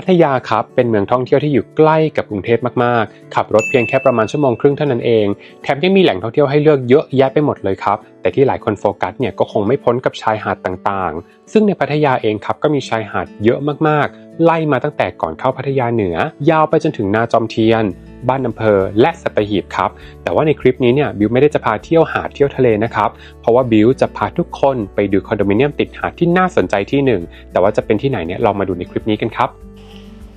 พัทยาครับเป็นเมืองท่องเที่ยวที่อยู่ใกล้กับกรุงเทพมากๆ ขับรถเพียงแค่ประมาณชั่วโมงครึ่งเท่านั้นเอง แถมยังมีแหล่งท่องเที่ยวให้เลือกเยอะแยะไปหมดเลยครับ แต่ที่หลายคนโฟกัสเนี่ยก็คงไม่พ้นกับชายหาดต่างๆ ซึ่งในพัทยาเองครับก็มีชายหาดเยอะมากๆ ไล่มาตั้งแต่ก่อนเข้าพัทยาเหนือ ยาวไปจนถึงนาจอมเทียน บ้านอำเภอ และสัตหีบครับ แต่ว่าในคลิปนี้เนี่ยบิวไม่ได้จะพาเที่ยวหาดเที่ยวทะเลนะครับ เพราะว่าบิวจะพาทุกคนไปดูคอนโดมิเนียมติดหาดที่น่าสนใจที่หนึ่งแต่ว่าจะเป็นที่ไหนเนี่ยลองมาดูในคลิปนี้กันครับ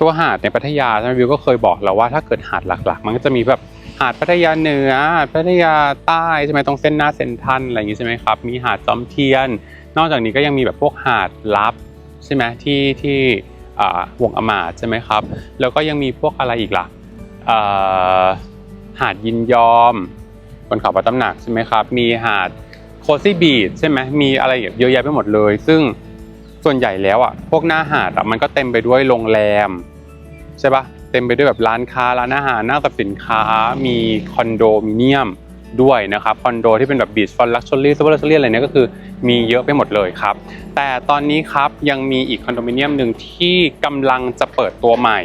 ตัวหาดในพัทยาใช่ไหมบิวก็เคยบอกแล้วว่าถ้าเกิดหาดหลัก ๆ มันก็จะมีแบบหาดพัทยาเหนือหาดพัทยาใต้ใช่ไหมตรงเส้นหน้าเซนทรันอะไรอย่างงี้ใช่ไหมครับ มีหาดจอมเทียน นอกจากนี้ก็ยังมีแบบพวกหาดลับใช่ไหมที่ที่อ่าวงอมาดใช่ไหมครับ แล้วก็ยังมีพวกอะไรอีกล่ะเอ่อหาดยินยอมบนเขาปัตตำหนักใช่ไหมครับ มีหาดโคซี่บีชใช่ไหมมีอะไรเยอะแยะไปหมดเลย ซึ่งส่วนใหญ่แล้วอะพวกหน้าหาดอะมันก็เต็มไปด้วยโรงแรม ใช่ปะเต็มไปด้วยแบบร้านค้าร้านอาหารหน้าสับสินค้ามีคอนโดมิเนียมด้วยนะครับคอนโดที่เป็นแบบบีชฟอนลักชัวรี่ซูเปอร์ลักชัวรี่อะไรเนี่ยก็คือมีเยอะไปหมดเลยครับ แต่ตอนนี้ครับยังมีอีกคอนโดมิเนียมหนึ่งที่กำลังจะเปิดตัวใหม่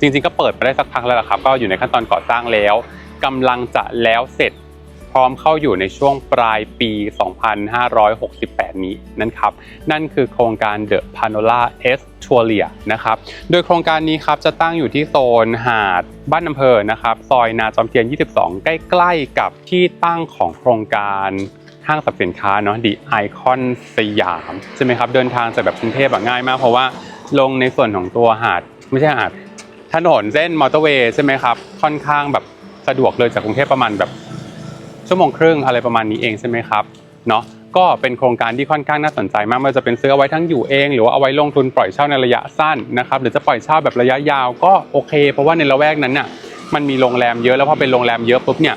จริงๆ ก็เปิดไปได้สักพักแล้วล่ะครับ ก็อยู่ในขั้นตอนก่อสร้างแล้วกำลังจะแล้วเสร็จ ร้อมเข้าอยู่ในช่วงปลายปี 2568 นี้นั่นครับ นั่นคือโครงการ The Panola S t o u r i a นะครับ โดยโครงการนี้ครับจะตั้งอยู่ที่โซนหาดบ้านอำเภอนะครับ ซอยนาจอมเทียน 22 ใกล้ๆกับที่ตั้งของโครงการห้างสรรพสินค้าเนาะ The Icon สยามใช่ไหมครับเดินทางจากแบบกรุงเทพอะง่ายมาก เพราะว่าลงในส่วนของตัวหาดไม่ใช่หาดถนนเส้นมอเตอร์เวย์ใช่ไหมครับค่อนข้างแบบสะดวกเลยจากกรุงเทพประมาณแบบ ชั่วโมงครึ่งอะไรประมาณนี้เองใช่ไหมครับเนาะก็เป็นโครงการที่ค่อนข้างน่าสนใจมากไมันจะเป็นซื้อเอาไว้ทั้งอยู่เอง หรือว่าเอาไว้ลงทุนปล่อยเช่าในระยะสั้นนะครับหรือจะปล่อยเช่าแบบระยะยาวก็โอเค เพราะว่าในละแวกนั้นน่ะมันมีโรงแรมเยอะแล้วพอเป็นโรงแรมเยอะปุ๊บเนี่ย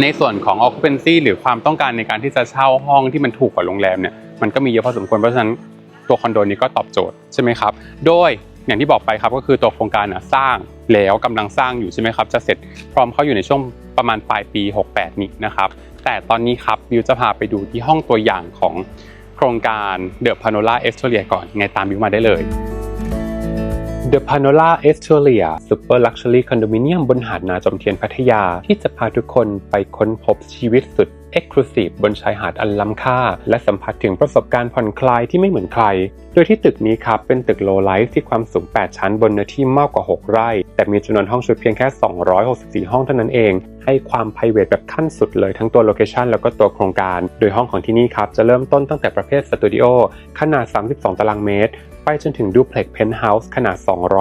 ในส่วนของ occupancy หรือความต้องการในการที่จะเช่าห้องที่มันถูกกว่าโรงแรมเนี่ยมันก็มีเยอะพอสมควรเพราะฉะนั้นตัวคอนโดนี้ก็ตอบโจทย์ใช่ไหมครับโดยอย่างที่บอกไปครับก็คือตัวโครงการน่ะสร้างแล้วกำลังสร้างอยู่ใช่ไหมครับจะเสร็จพร้อมเข้าอยู่ในช่วง ประมาณปลายปี 68 นี้นะครับ แต่ตอนนี้ครับบิวจะพาไปดูที่ห้องตัวอย่างของโครงการ The Panola e s t o r i a ก่อนไงตามบิวมาได้เลย The Panola e s t o r i a Super Luxury Condominium บนหาดนาจอมเทียนพัทยา ที่จะพาทุกคนไปค้นพบชีวิตสุด Exclusive บนชายหาดอันล้ำค่า และสัมผัสถึงประสบการณ์ผ่อนคลายที่ไม่เหมือนใคร โดยที่ตึกนี้ครับ เป็นตึกโลไลท์ที่ความสูง 8 ชั้นบนเนื้อที่มากกว่า 6 ไร่ แต่มีจำนวนห้องชุดเพียงแค่ 264 ห้องเท่านั้นเอง ให้ความ p r i v a t แบบขั้นสุดเลยทั้งตัวโลเคชันแล้วก็ตัวโครงการ โดยห้องของที่นี่ครับ จะเริ่มต้นตั้งแต่ประเภทสตูดิโอขนาด 32 ตารางเมตร ไปจนถึงดูเพล็กเพนท์เฮาส์ขนาด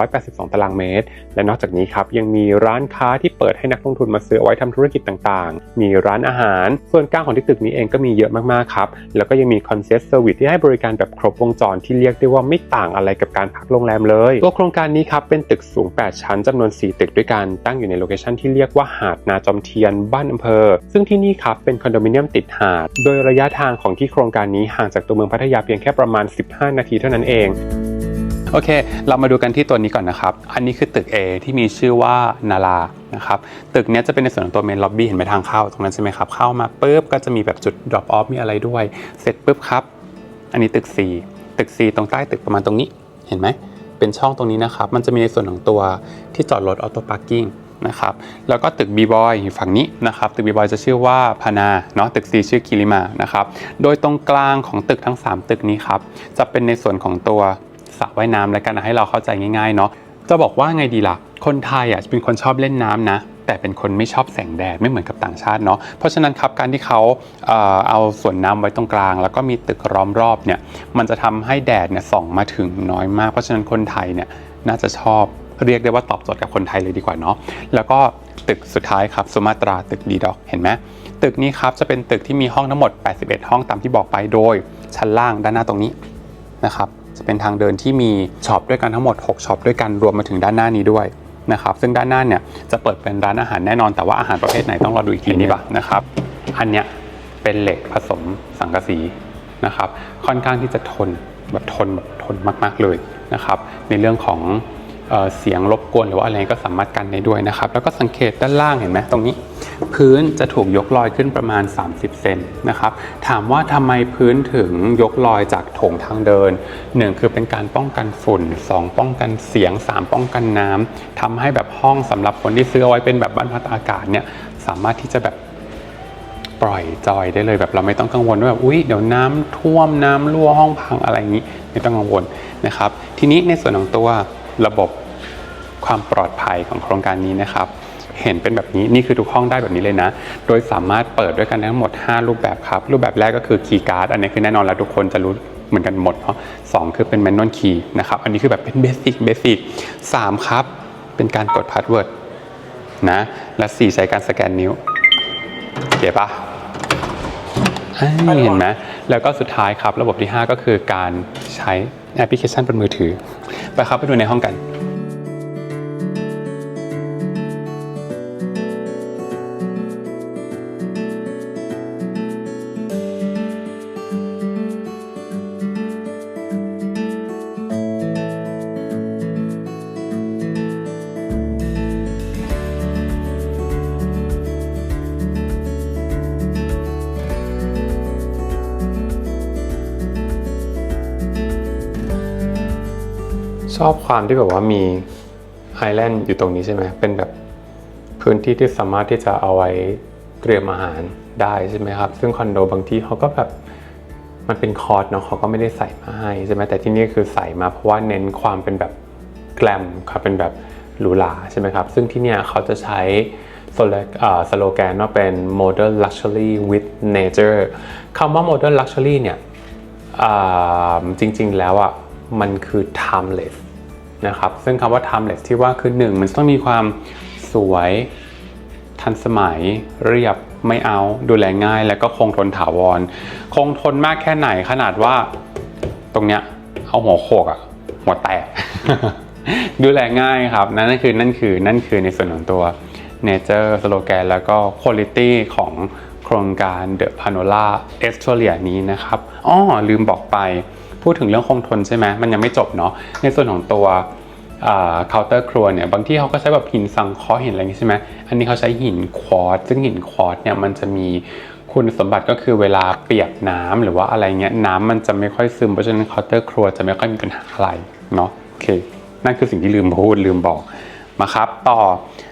282 ตารางเมตร และนอกจากนี้ครับยังมีร้านค้าที่เปิดให้นักลงทุนมาซื้ออไว้ทำธุรกิจต่างๆ มีร้านอาหาร ส่วนกลางของที่ตึกนี้เองก็มีเยอะมากๆครับ แล้วก็ยังมีคอนเซ็ปต์เซอร์วิสที่ให้บริการแบบครบวงจรที่เรียกได้ว่าไม่ต่างอะไรกับการพักโรงแรมเลย ตัวโครงการนี้ครับเป็นตึกสูง 8 ชั้นจำนวน 4 ตึกด้วยกัน ตั้งอยู่ในโลเคชันที่เรียกว่าหาดนาจอมเทียนบ้านอำเภอ ซึ่งที่นี่ครับเป็นคอนโดมิเนียมติดหาด โดยระยะทางของที่โครงการนี้ห่างจากตัวเมืองพัทยาเพียงแค่ประมาณ 15 นาทีเท่านั้นเอง โอเค เรามาดูกันที่ตัวนี้ก่อนนะครับ อันนี้คือตึก A ที่มีชื่อว่านารานะครับ ตึกนี้จะเป็นในส่วนของตัวเมนล็อบบี้เห็นไหมทางเข้าตรงนั้นใช่ไหมครับ เข้ามาปุ๊บก็จะมีแบบจุด drop off มีอะไรด้วย เสร็จปุ๊บครับ อันนี้ตึก C ตึก C ตรงใต้ตึกประมาณตรงนี้ เห็นไหม เป็นช่องตรงนี้นะครับ มันจะมีในส่วนของตัวที่จอดรถออโต้พาร์กิ้งนะครับ แล้วก็ตึก B Boy อยู่ฝั่งนี้นะครับ ตึก B Boy จะชื่อว่าพานาเนาะ ตึก C ชื่อกิริมานะครับ โดยตรงกลางของตึกทั้ง 3 ตึกนี้ครับ จะเป็นในส่วนของตัว สระว่ายน้ำแล้วกันนะให้เราเข้าใจง่ายๆเนาะจะบอกว่าไงดีล่ะ คนไทยอะเป็นคนชอบเล่นน้ำนะ แต่เป็นคนไม่ชอบแสงแดดไม่เหมือนกับต่างชาติเนาะเพราะฉะนั้นครับการที่เขาเอ่อเอาส่วนน้ำไว้ตรงกลาง แล้วก็มีตึกล้อมรอบเนี่ยมันจะทำให้แดดเนี่ยส่องมาถึงน้อยมาก เพราะฉะนั้นคนไทยเนี่ยน่าจะชอบเรียกได้ว่าตอบโจทย์กับคนไทยเลยดีกว่าเนาะแล้วก็ตึกสุดท้ายครับสุมาตราตึกดีด็อกเห็นไหมตึกนี้ครับจะเป็นตึกที่มีห้องทั้งหมด 81 ห้องตามที่บอกไปโดย ชั้นล่างด้านหน้าตรงนี้นะครับ จะเป็นทางเดินที่มีช็อปด้วยกันทั้งหมด 6ช็อปด้วยกันรวมมาถึงด้านหน้านี้ด้วยนะครับซึ่งด้านหน้าเนี่ยจะเปิดเป็นร้านอาหารแน่นอนแต่ว่าอาหารประเภทไหนต้องรอดูอีกทีนี้ปะนะครับอันเนี้ยเป็นเหล็กผสมสังกะสีนะครับค่อนข้างที่จะทนแบบทนแบบทนมาก ๆเลยนะครับในเรื่องของเออเสียงรบกวนหรือว่าอะไรก็สามารถกันได้ด้วยนะครับ แล้วก็สังเกตด้านล่างเห็นไหมตรงนี้ พื้นจะถูกยกลอยขึ้นประมาณ 30 เซนนะครับ ถามว่าทำไมพื้นถึงยกลอยจากโถงทางเดิน 1 คือเป็นการป้องกันฝุ่น 2 ป้องกันเสียง 3 ป้องกันน้ำทำให้แบบห้องสำหรับคนที่ซื้อเอาไว้เป็นแบบบ้านพักอากาศเนี่ยสามารถที่จะแบบปล่อยจอยได้เลยแบบเราไม่ต้องกังวลว่าแบบอุ้ยเดี๋ยวน้ำท่วมน้ำรั่วห้องพังอะไรอย่างนี้ ไม่ต้องกังวลนะครับ ทีนี้ในส่วนของตัวระบบความปลอดภัยของโครงการนี้นะครับ เห็นเป็นแบบนี้นี่คือทุกห้องได้แบบนี้เลยนะ โดยสามารถเปิดด้วยกันทั้งหมด 5 รูปแบบครับ รูปแบบแรกก็คือคีย์การ์ดอันนี้คือแน่นอนแล้วทุกคนจะรู้เหมือนกันหมดเนาะสองคือเป็นแมนนวลคีย์นะครับ อันนี้คือแบบเป็นเบสิกเบสิกสามครับ เป็นการกดพาสเวิร์ดนะ และสี่ใช้การสแกนนิ้วเก๋ปะอ่าเห็นไหมแล้วก็สุดท้ายครับ ระบบที่ 5 ก็คือการใช้แอปพลิเคชันบนมือถือ ไปครับไปดูในห้องกัน ชอบความที่แบบว่ามีไอแลนด์อยู่ตรงนี้ใช่ไหมเป็นแบบพื้นที่ที่สามารถที่จะเอาไว้เตรียมอาหารได้ใช่ไหมครับ ซึ่งคอนโดบางที่เขาก็แบบมันเป็นคอร์สเนาะเขาก็ไม่ได้ใส่มาให้ใช่ไหมแต่ที่นี่คือใส่มาเพราะว่าเน้นความเป็นแบบแกลมครับเป็นแบบหรูหราใช่ไหมครับ ซึ่งที่เนี่ยเขาจะใช้สโลแกนว่าเป็น modern luxury with nature คำว่า modern luxury เนี่ยจริงๆแล้วอะมันคือ timeless นะครับซึ่งคำว่า timeless ที่ว่าคือหนึ่งมันต้องมีความสวยทันสมัยเรียบไม่เอาดูแลง่าย แล้วก็คงทนถาวร คงทนมากแค่ไหนขนาดว่าตรงเนี้ยเอาหัวโขกอะหัวแตกดูแลง่ายครับ นั่นคือนั่นคือนั่นคือในส่วนของตัว nature slogan แล้วก็ quality ของโครงการ The Panola Australia นี้นะครับ อ้อลืมบอกไป พูดถึงเรื่องคงทนใช่ไหมมันยังไม่จบเนาะในส่วนของตัวเคาน์เตอร์ครัวเนี่ยบางที่เขาก็ใช้แบบหินสังเคราะห์หินอะไรอย่างี้ใช่ไหมอันนี้เขาใช้หินควอตซ์ซึ่งหินควอตเนี่ยมันจะมีคุณสมบัติก็คือเวลาเปียกน้ำหรือว่าอะไรเงี้ยน้ำมันจะไม่ค่อยซึมเพราะฉะนั้นเคาน์เตอร์ครัวจะไม่ค่อยมีปัญหาอะไรเนาะโอเคนั่นคือสิ่งที่ลืมพูดลืมบอก มาครับต่อ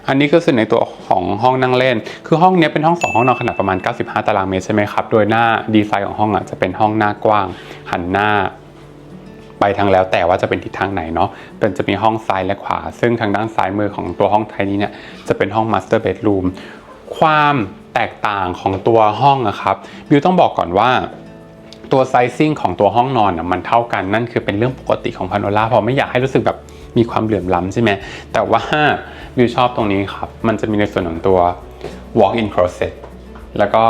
อันนี้ก็คือในตัวของห้องนั่งเล่น คือห้องนี้เป็นห้องสองห้องนอนขนาดประมาณ 95 ตารางเมตรใช่ไหมครับ โดยหน้าดีไซน์ของห้องอะจะเป็นห้องหน้ากว้าง หันหน้า ไปทางแล้วแต่ว่าจะเป็นทิศทางไหนเนาะเป็นจะมีห้องซ้ายและขวา ซึ่งทางด้านซ้ายมือของตัวห้องไทยนี้เนี่ยจะเป็นห้องมาสเตอร์เบดรูมความแตกต่างของตัวห้องอะครับบิวต้องบอกก่อนว่าตัวไซซิ่งของตัวห้องนอนอะมันเท่ากันนั่นคือเป็นเรื่องปกติของพาโนล่าเพราะไม่อยากให้รู้สึกแบบ มีความเหลื่อมล้ำใช่ไหมแต่ว่าวิวชอบตรงนี้ครับ มันจะมีในส่วนของตัว walk-in closet แล้วก็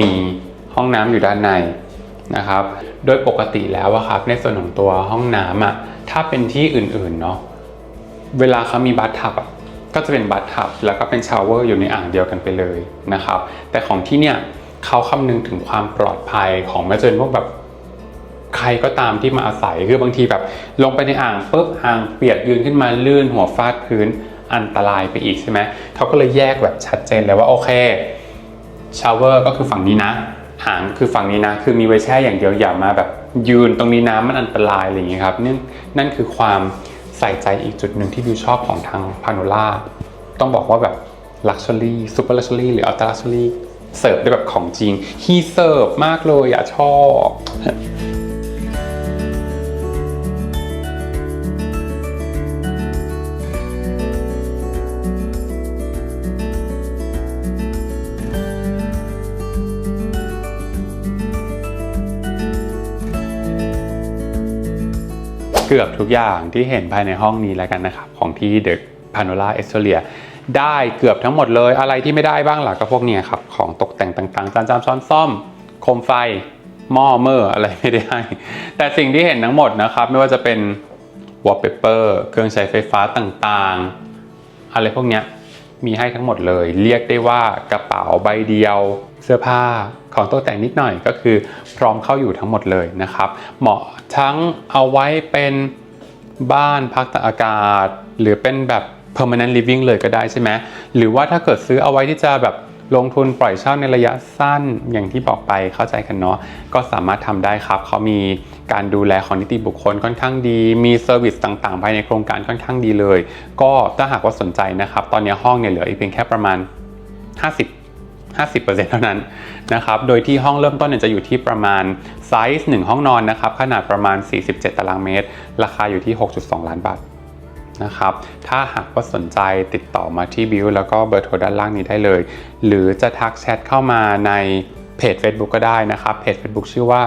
มีห้องน้ำอยู่ด้านในนะครับ โดยปกติแล้วอะครับในส่วนของตัวห้องน้ำอะถ้าเป็นที่อื่นๆเนาะเวลาเขามีบัตทับก็จะเป็นบัตทับแล้วก็เป็นชาวเวอร์อยู่ในอ่างเดียวกันไปเลยนะครับ แต่ของที่เนี่ยเขาคำนึงถึงความปลอดภัยของแม้จะเป็นพวกแบบ ใครก็ตามที่มาอาศัยคือบางทีแบบ ลงไปในอ่างปุ๊บอ่างเปียกยืนขึ้นมาลื่นหัวฟาดพื้นอันตรายไปอีกใช่ไหมเขาก็เลยแยกแบบชัดเจนเลยว่าโอเคชาวเวอร์ก็คือฝั่งนี้นะหางคือฝั่งนี้นะ คือมีไว้แช่อย่างเดียวอย่ามาแบบยืนตรงนี้น้ำมันอันตรายอะไรอย่างเงี้ยครับนั่นนั่นคือความใส่ใจอีกจุดหนึ่งที่บิวชอบของทางพาโนล่าต้องบอกว่าแบบลักชัวรี่ซูเปอร์ลักชัวรี่หรืออัลตร้าลักชัวรี่เสิร์ฟได้แบบของจริงฮีเสิร์ฟมากเลยอะชอบ เกือบทุกอย่างที่เห็นภายในห้องนี้แล้วกันนะครับ ของที่ The Panola e s t o r i a ได้เกือบทั้งหมดเลยอะไรที่ไม่ได้บ้างหล่ะก็พวกนี้ครับของตกแต่งต่างๆจานจามช้อนซ่อมโคมไฟหม้อเมอร์อะไรไม่ได้ แต่สิ่งที่เห็นทั้งหมดนะครับ ไม่ว่าจะเป็น wallpaper เครื่องใช้ไฟฟ้าต่างๆ อะไรพวกนี้มีให้ทั้งหมดเลย เรียกได้ว่ากระเป๋าใบเดียว สื้อผ้าของตกแต่งนิดหน่อยก็คือพร้อมเข้าอยู่ทั้งหมดเลยนะครับ เหมาะทั้งเอาไว้เป็นบ้านพักตากอากาศ หรือเป็นแบบ permanent living เลยก็ได้ใช่ไหมหรือว่าถ้าเกิดซื้อเอาไว้ที่จะแบบลงทุนปล่อยเช่าในระยะสั้นอย่างที่บอกไปเข้าใจกันเนาะก็สามารถทำได้ครับ เขามีการดูแลของนิติบุคคลค่อนข้างดี มีเซอร์วิสต่างๆ ภายในโครงการค่อนข้างดีเลย ก็ถ้าหากว่าสนใจนะครับ ตอนนี้ห้องเนี่ยเหลืออีกเพียงแค่ประมาณ 50 50%เท่านั้นนะครับ โดยที่ห้องเริ่มต้นจะอยู่ที่ประมาณไซส์1ห้องนอนนะครับ ขนาดประมาณ 47 ตารางเมตร ราคาอยู่ที่ 6.2 ล้านบาทนะครับ ถ้าหากว่าสนใจติดต่อมาที่บิวแล้วก็เบอร์โทรด้านล่างนี้ได้เลย หรือจะทักแชทเข้ามาในเพจ Facebook ก็ได้นะครับ เพจ Facebook ชื่อว่า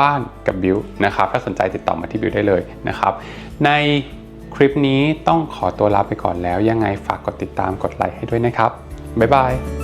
บ้านกับบิวนะครับ ถ้าสนใจติดต่อมาที่บิวได้เลยนะครับ ในคลิปนี้ต้องขอตัวลาไปก่อนแล้ว ยังไงฝากกดติดตามกดไลค์ให้ด้วยนะครับ บ๊ายบาย